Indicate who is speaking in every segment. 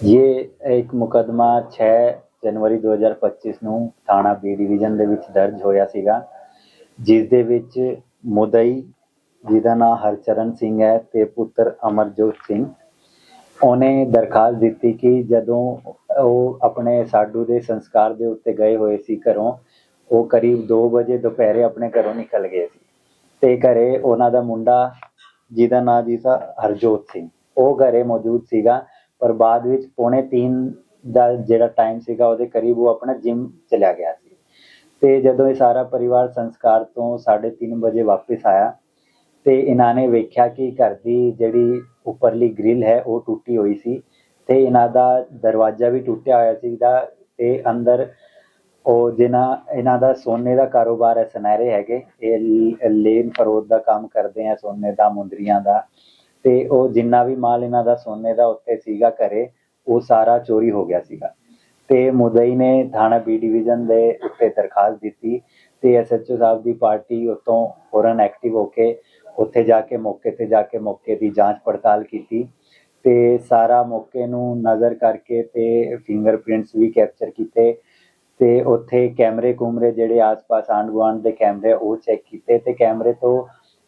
Speaker 1: ਇਹ ਇੱਕ ਮੁਕਦਮਾ 6 ਜਨਵਰੀ 2025 ਨੂੰ ਥਾਣਾ ਬੀ ਡਿਵੀਜ਼ਨ ਦੇ ਵਿੱਚ ਦਰਜ ਹੋਇਆ ਸੀਗਾ ਜਿਸ ਦੇ ਵਿੱਚ ਮੁਦਈ ਜਿਹਦਾ ਨਾਮ ਹਰਚਰਨ ਸਿੰਘ ਹੈ ਤੇ ਪੁੱਤਰ ਅਮਰਜੋਤ ਸਿੰਘ ਉਹਨੇ ਦਰਖਾਸਤ ਦਿੱਤੀ ਕਿ ਜਦੋਂ ਉਹ ਆਪਣੇ ਸਾਡੂ ਦੇ ਸੰਸਕਾਰ ਦੇ ਉੱਤੇ ਗਏ ਹੋਏ ਸੀ ਘਰੋਂ ਉਹ ਕਰੀਬ 2 ਵਜੇ ਦੁਪਹਿਰੇ ਆਪਣੇ ਘਰੋਂ ਨਿਕਲ ਗਏ ਸੀ ਤੇ ਘਰੇ ਉਹਨਾਂ ਦਾ ਮੁੰਡਾ ਜਿਹਦਾ ਨਾਂ ਜੀ ਸੀ ਹਰਜੋਤ ਸਿੰਘ ਉਹ ਘਰੇ ਮੌਜੂਦ ਸੀਗਾ ਪਰ ਬਾਅਦ ਵਿੱਚ ਪੌਣੇ 3 ਦਾ ਜਿਹੜਾ ਟਾਈਮ ਸੀਗਾ, ਉਹਦੇ ਕਰੀਬ ਉਹ ਆਪਣਾ ਜਿਮ ਚਲਿਆ ਗਿਆ ਸੀ। ਤੇ ਜਦੋਂ ਇਹ ਸਾਰਾ ਪਰਿਵਾਰ ਸੰਸਕਾਰ ਤੋਂ 3:30 ਵਜੇ ਵਾਪਸ ਆਇਆ, ਤੇ ਇਹਨਾਂ ਨੇ ਵੇਖਿਆ ਕਿ ਘਰ ਦੀ ਜਿਹੜੀ ਉੱਪਰਲੀ ਗ੍ਰਿਲ ਹੈ, ਉਹ ਟੁੱਟੀ ਹੋਈ ਸੀ ਤੇ ਇਹਨਾਂ ਦਾ ਦਰਵਾਜ਼ਾ ਵੀ ਟੁੱਟਿਆ ਹੋਇਆ ਸੀ ਸੀਗਾ ਤੇ ਅੰਦਰ ਉਹ ਜਿਨ੍ਹਾਂ, ਇਹਨਾਂ ਦਾ ਸੋਨੇ ਦਾ ਕਾਰੋਬਾਰ ਹੈ, ਸੁਨਹਿਰੇ ਹੈਗੇ, ਇਹ ਲੇਨ ਫਰੋਦ ਦਾ ਕੰਮ ਕਰਦੇ ਆ, ਸੋਨੇ ਦਾ, ਮੁੰਦਰੀਆਂ ਦਾ। ਤੇ ਉਹ ਜਿੰਨਾ ਵੀ ਮਾਲ ਇਹਨਾਂ ਦਾ ਸੋਨੇ ਦਾ ਉੱਥੇ ਸੀਗਾ ਘਰੇ, ਉਹ ਸਾਰਾ ਚੋਰੀ ਹੋ ਗਿਆ ਸੀਗਾ। ਤੇ ਮੁਦਈ ਨੇ ਥਾਣਾ ਬੀ ਡਿਵੀਜ਼ਨ ਦੇ ਉੱਤੇ ਦਰਖਾਸਤ ਦਿੱਤੀ ਤੇ ਐਸਐਚਓ ਸਾਹਿਬ ਦੀ ਪਾਰਟੀ ਉਤੋਂ ਫੌਰਨ ਐਕਟਿਵ ਹੋ ਕੇ ਉੱਥੇ ਜਾ ਕੇ ਮੌਕੇ ਤੇ ਜਾ ਕੇ ਮੌਕੇ ਦੀ ਜਾਂਚ ਪੜਤਾਲ ਕੀਤੀ ਤੇ ਸਾਰਾ ਮੌਕੇ ਨੂੰ ਨਜ਼ਰ ਕਰਕੇ ਤੇ ਫਿੰਗਰਪ੍ਰਿੰਟਸ ਵੀ ਕੈਪਚਰ ਕੀਤੇ ਤੇ ਉੱਥੇ ਕੈਮਰੇ ਕੁਮਰੇ ਜਿਹੜੇ ਆਸ-ਪਾਸ ਆਂਢ ਗੁਆਂਢ ਦੇ ਕੈਮਰੇ ਉਹ ਚੈੱਕ ਕੀਤੇ ਤੇ ਕੈਮਰੇ ਤੋਂ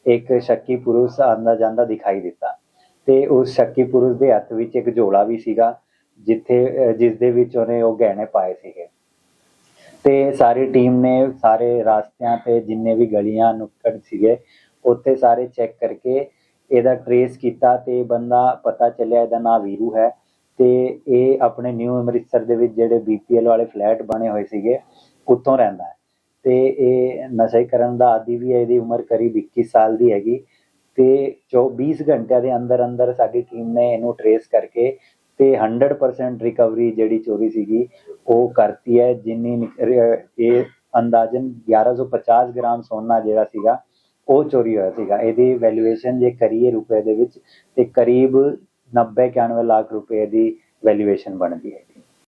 Speaker 1: ਇੱਕ ਸ਼ੱਕੀ ਪੁਰਸ਼ ਆਂਦਾ ਜਾਂਦਾ ਦਿਖਾਈ ਦਿੱਤਾ। ਤੇ ਉਸ ਸ਼ੱਕੀ ਪੁਰਸ਼ ਦੇ ਹੱਥ ਵਿੱਚ ਇੱਕ ਝੋਲਾ ਵੀ ਸੀਗਾ ਜਿੱਥੇ ਅਹ, ਜਿਸ ਦੇ ਵਿੱਚ ਉਹਨੇ ਉਹ ਗਹਿਣੇ ਪਾਏ ਸੀਗੇ। ਤੇ ਸਾਰੀ ਟੀਮ ਨੇ ਸਾਰੇ ਰਾਸਤਿਆਂ ਤੇ ਜਿੰਨੇ ਵੀ ਗਲੀਆਂ ਨੁੱਕੜ ਸੀਗੇ ਉੱਥੇ ਸਾਰੇ ਚੈੱਕ ਕਰਕੇ ਇਹਦਾ ਟਰੇਸ ਕੀਤਾ ਤੇ ਬੰਦਾ ਪਤਾ ਚੱਲਿਆ ਇਹਦਾ ਨਾਂ ਵੀਰੂ ਹੈ। ਤੇ ਇਹ ਆਪਣੇ ਨਿਊ ਅੰਮ੍ਰਿਤਸਰ ਦੇ ਵਿੱਚ ਜਿਹੜੇ ਬੀਪੀਐਲ ਵਾਲੇ ਫਲੈਟ ਬਣੇ ਹੋਏ ਸੀਗੇ ਉੱਥੋਂ ਰਹਿੰਦਾ ਹੈ। ਤੇ ਇਹ ਨਸ਼ੇ ਕਰਨ ਦਾ ਆਦੀ ਵੀ ਹੈ, ਇਹਦੀ ਉਮਰ ਕਰੀਬ 21 ਸਾਲ ਦੀ ਹੈਗੀ ਤੇ ਜੋ 20 ਘੰਟਿਆਂ ਦੇ ਅੰਦਰ ਅੰਦਰ ਸਾਡੀ ਟੀਮ ਨੇ ਇਹਨੂੰ ਟਰੇਸ ਕਰਕੇ ਤੇ 100% ਰਿਕਵਰੀ ਜਿਹੜੀ ਚੋਰੀ ਸੀਗੀ, ਉਹ ਕਰਤੀ ਹੈ। ਜਿੰਨੀ ਨਿਕ- ਰ- ਇਹ ਅੰਦਾਜ਼ਨ 1150 ਗ੍ਰਾਮ ਸੋਨਾ ਜਿਹੜਾ ਸੀਗਾ, ਉਹ ਚੋਰੀ ਹੋਇਆ ਸੀਗਾ। ਇਹਦੀ ਵੈਲਿਊਏਸ਼ਨ ਜੇ ਕਰੀਏ ਰੁਪਏ ਦੇ ਵਿੱਚ, ਤੇ ਕਰੀਬ 90 91 ਲੱਖ ਰੁਪਏ ਦੀ ਵੈਲਿਊਏਸ਼ਨ ਬਣਦੀ ਹੈ